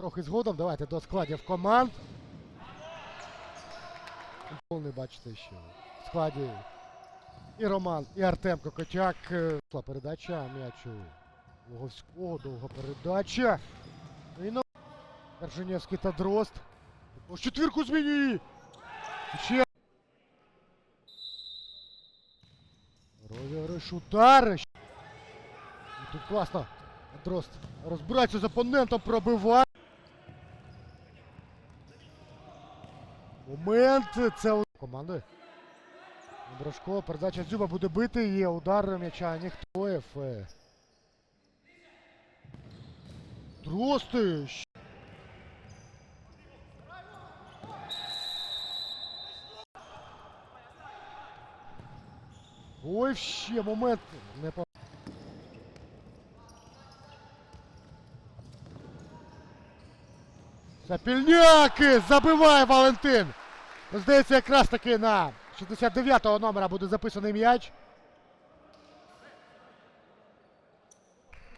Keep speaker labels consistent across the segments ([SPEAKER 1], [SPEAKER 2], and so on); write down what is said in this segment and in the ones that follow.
[SPEAKER 1] трохи згодом. Давайте до складів команд. Не бачите ще. В складі і Роман, і Артем Кокотяк. Е, Передача м'ячу Луговського. Довга передача. І наЕрженєвський та Дрозд. Ось четвірку змінює. Ще. Розіграш удар. Тут класно. Дрозд розбирається з опонентом, пробиває. Момент. Це команди. Брошко, передача Дзюба буде бити. Є удар м'яча ніхто. Дрозд. щ- Ой, ще момент. Не по... Сапільняки! Забиває Валентин! Здається, якраз таки на 69-го номера буде записаний м'яч.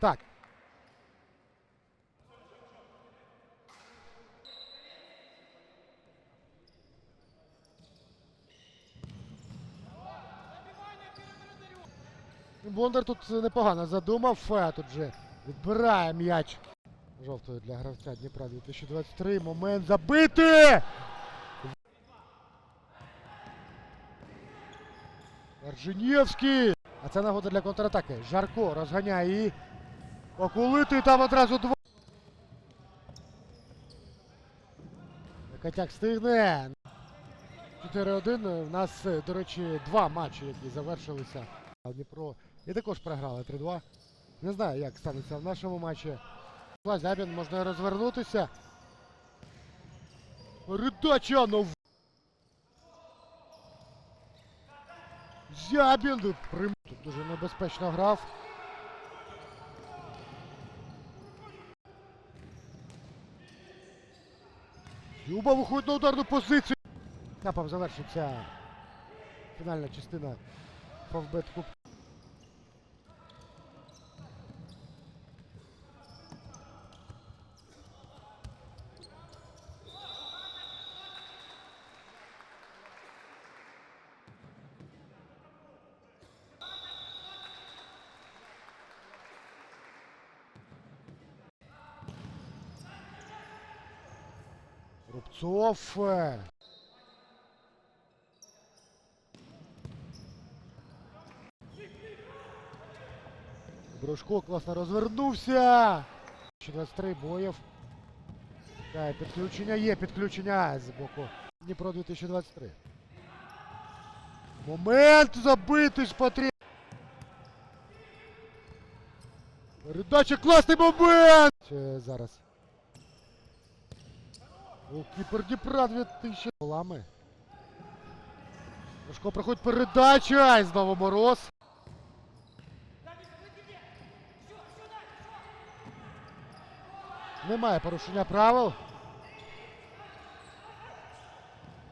[SPEAKER 1] Так. Бондар тут непогано задумав. Фе тут же відбирає м'яч. Жовтою для гравця Дніпра 2023. Момент забити! Арженєвський! А це нагода для контратаки. Жарко розганяє її. Окулити там одразу два. Котяк стигне. 4-1. У нас, до речі, два матчі, які завершилися. Дніпро і також програли 3-2. Не знаю, як станеться в нашому матчі. Зябін можна розвернутися. Передача ну. Зябін прим... Тут дуже небезпечно грав. Юба виходить на ударну позицію. Капом завершиться фінальна частина Фавбет Куб. Рубцов. е. Брошко класно розвернувся. Ще 23 боєв. Так, підключення є, підключення з боку. Дніпро 2023. Момент забити ж потрібно. Передача, класний момент! Ще зараз. О, кіпер Дніпра 2000 голами. Брошко проходить передача і знову мороз. Немає порушення правил.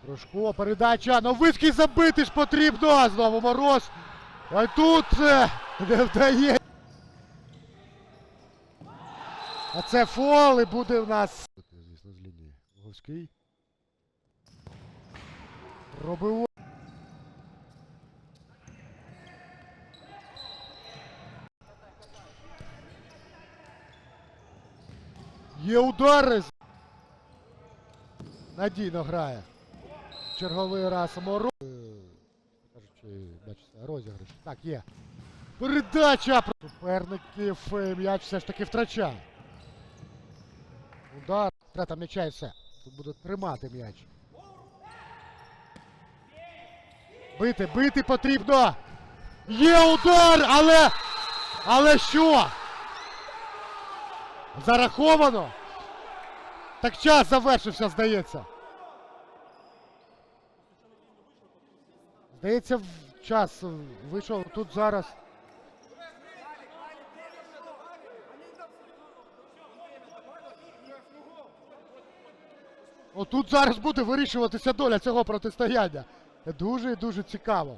[SPEAKER 1] Трошко, передача. Новицький забити ж потрібно. Знову мороз. А тут е, не вдає. А це фол і буде в нас. Звісно, з лінії. Луговський. Робив. Є удари. Надійно грає. Черговий раз Мороз. Е, Кажучи, бачите, розіграш. Так, є. Передача! Суперників е, м'яч все ж таки втрачає. Удар. Втрата м'яча і все. Тут будуть тримати м'яч. Бити, бити потрібно! Є удар, але... Але що? Зараховано. Так час завершився, здається. Здається, час вийшов тут зараз. Отут зараз буде вирішуватися доля цього протистояння. Дуже і дуже цікаво.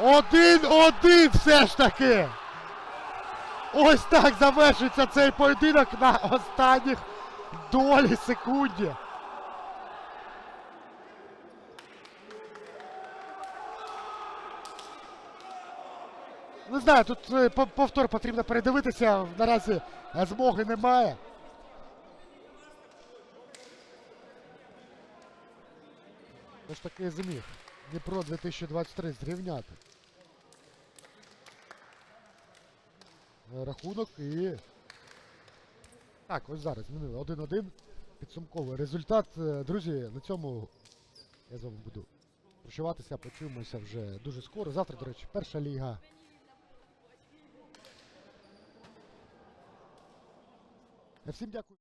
[SPEAKER 1] Один-один все ж таки! Ось так завершиться цей поєдинок на останніх долі секунді. Не знаю, тут е, повтор потрібно передивитися, наразі е, змоги немає. Все ж таки зміг Дніпро 2023 зрівняти. Е, Рахунок і. Так, ось зараз змінили 1-1. Підсумковий результат. Друзі, на цьому я з вами буду прощаватися, почуємося вже дуже скоро. Завтра, до речі, перша ліга. Es sind ja gut.